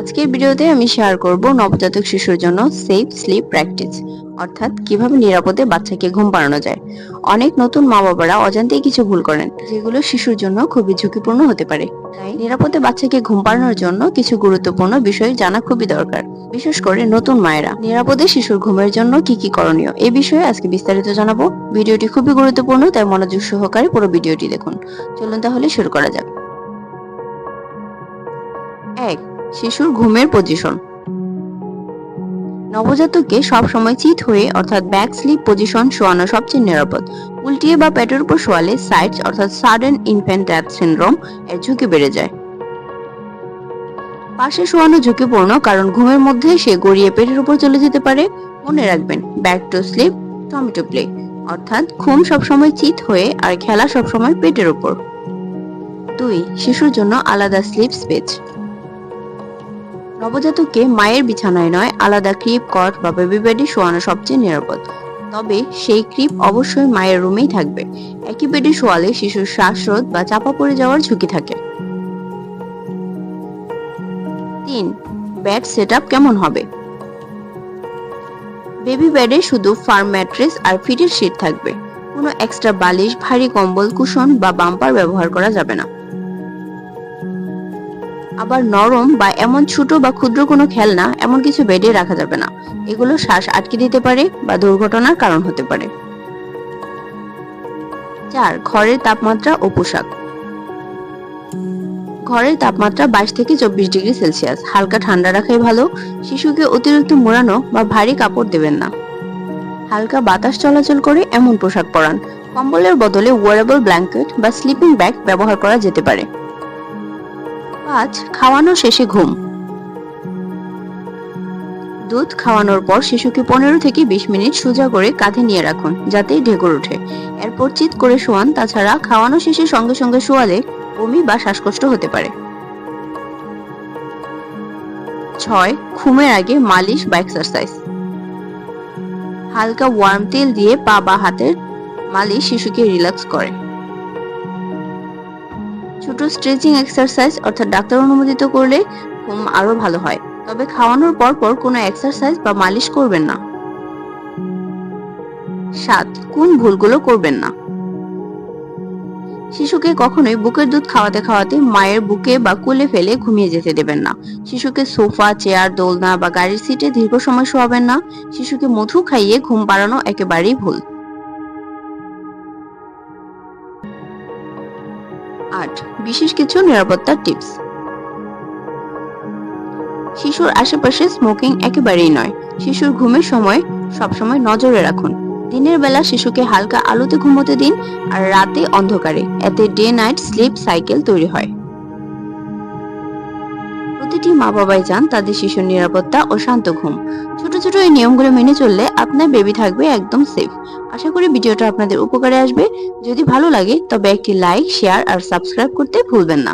আজকের ভিডিওতে আমি শেয়ার করব নবজাতক শিশুর জন্য সেফ স্লিপ প্র্যাকটিস অর্থাৎ কীভাবে নিরাপদে বাচ্চাকে ঘুম পাড়ানো যায়। অনেক নতুন মা বাবারা অজান্তেই কিছু ভুল করেন, যেগুলো শিশুর জন্য খুবই ঝুঁকিপূর্ণ হতে পারে। তাই নিরাপদে বাচ্চাকে ঘুম পাড়ানোর জন্য কিছু গুরুত্বপূর্ণ বিষয় জানা খুবই দরকার। বিশেষ করে নতুন মায়েরা, নিরাপদে শিশুর ঘুমের জন্য কি কি করণীয়, এ বিষয়ে আজকে বিস্তারিত জানাব। ভিডিওটি খুবই গুরুত্বপূর্ণ, তাই মনোযোগ সহকারে পুরো ভিডিওটি দেখুন। চলুন তাহলে শুরু করা যাক। এক শিশুর ঘুমের পজিশন নবজাতককে সবসময় চিত হয়ে, অর্থাৎ ব্যাক স্লিপ পজিশন শোয়ানো সবচেয়ে নিরাপদ। উল্টিয়ে বা পেটের উপর শোয়ালে সাইটস অর্থাৎ সাডেন ইনফ্যান্ট ডেথ সিনড্রোম এর ঝুঁকি বেড়ে যায়। পাশে শোয়ানো ঝুঁকিপূর্ণ, কারণ ঘুমের মধ্যে সে গড়িয়ে পেটের উপর চলে যেতে পারে। মনে রাখবেন back to sleep tummy to play অর্থাৎ ঘুম সবসময় চিত হয়ে আর খেলা সবসময় পেটের উপর। দুই, শিশুর জন্য আলাদা স্লিপ স্পেস নবজাতককে মায়ের বিছানায় নয়, আলাদা ক্রিপ কট বা বেবি বেডে শোয়ানো সবচেয়ে নিরাপদ। তবে সেই ক্রিপ অবশ্যই মায়ের রুমেই থাকবে। একই বেডে শোয়ালে শিশুর শ্বাসরোধ বা চাপা পড়ে যাওয়ার ঝুঁকি থাকে। তিন বেড সেটআপ কেমন হবে? বেবি বেডে শুধু ফার্ম ম্যাট্রেস আর ফিটের শীট থাকবে। কোনো এক্সট্রা বালিশ, ভারী কম্বল কুশন বা বাম্পার ব্যবহার করা যাবে না। আবার নরম বা এমন ছোট বা ক্ষুদ্র কোনো খেলনা এমন কিছু বেডে রাখা যাবে না। এগুলো শ্বাস আটকে দিতে পারে বা দুর্ঘটনার কারণ হতে পারে। চার, ঘরের তাপমাত্রা ও পোশাক। ঘরের তাপমাত্রা বাইশ থেকে চব্বিশ ডিগ্রি সেলসিয়াস। হালকা ঠান্ডা রাখাই ভালো। শিশুকে অতিরিক্ত মোড়ানো বা ভারী কাপড় দেবেন না। হালকা বাতাস চলাচল করে এমন পোশাক পরান। কম্বলের বদলে ওয়ারেবল ব্ল্যাঙ্কেট বা স্লিপিং ব্যাগ ব্যবহার করা যেতে পারে। পাঁচ খাওয়ানো শেষে ঘুম। দুধ খাওয়ানোর পর শিশুকে পনেরো থেকে বিশ মিনিট সোজা করে কাঁধে নিয়ে রাখুন, যাতে ঢেকুর ওঠে। এরপর চিৎ করে শোয়ান, তাছাড়া খাওয়ানো শেষে সঙ্গে সঙ্গে শোয়ালে বমি বা শ্বাসকষ্ট হতে পারে। ছয়, ঘুমের আগে মালিশ বা এক্সারসাইজ হালকা ওয়ার্ম তেল দিয়ে পা বা হাতের মালিশ শিশুকে রিল্যাক্স করে। ছোট স্ট্রেচিং এক্সারসাইজ অর্থাৎ ডাক্তার অনুমোদিত করলে ঘুম আরও ভালো হয়। তবে খাওয়ানোর পর পর কোনো এক্সারসাইজ বা মালিশ করবেন না। সাত, কোন ভুলগুলো করবেন না। শিশুকে কখনোই বুকের দুধ খাওয়াতে খাওয়াতে মায়ের বুকে বা কোলে ফেলে ঘুমিয়ে যেতে দেবেন না। শিশুকে সোফা, চেয়ার, দোলনা বা গাড়ির সিটে দীর্ঘ সময় শোয়াবেন না। শিশুকে মধু খাইয়ে ঘুম পাড়ানো একেবারেই ভুল। আট। বিশেষ কিছু নিরাপত্তা টিপস শিশুর আশেপাশে স্মোকিং একেবারেই নয়। শিশুর ঘুমের সময় সবসময় নজরে রাখুন। দিনের বেলা শিশুকে হালকা আলোতে ঘুমোতে দিন আর রাতে অন্ধকারে। এতে ডে নাইট স্লিপ সাইকেল তৈরি হয়। প্রতিটি মা বাবাই চান তাদের শিশুর নিরাপত্তা ও শান্ত ঘুম। ছোট ছোট এই নিয়মগুলো মেনে চললে আপনার বেবি থাকবে একদম সেফ আশা করি ভিডিওটা আপনাদের উপকারে আসবে। যদি ভালো লাগে, তবে একটি লাইক শেয়ার আর সাবস্ক্রাইব করতে ভুলবেন না।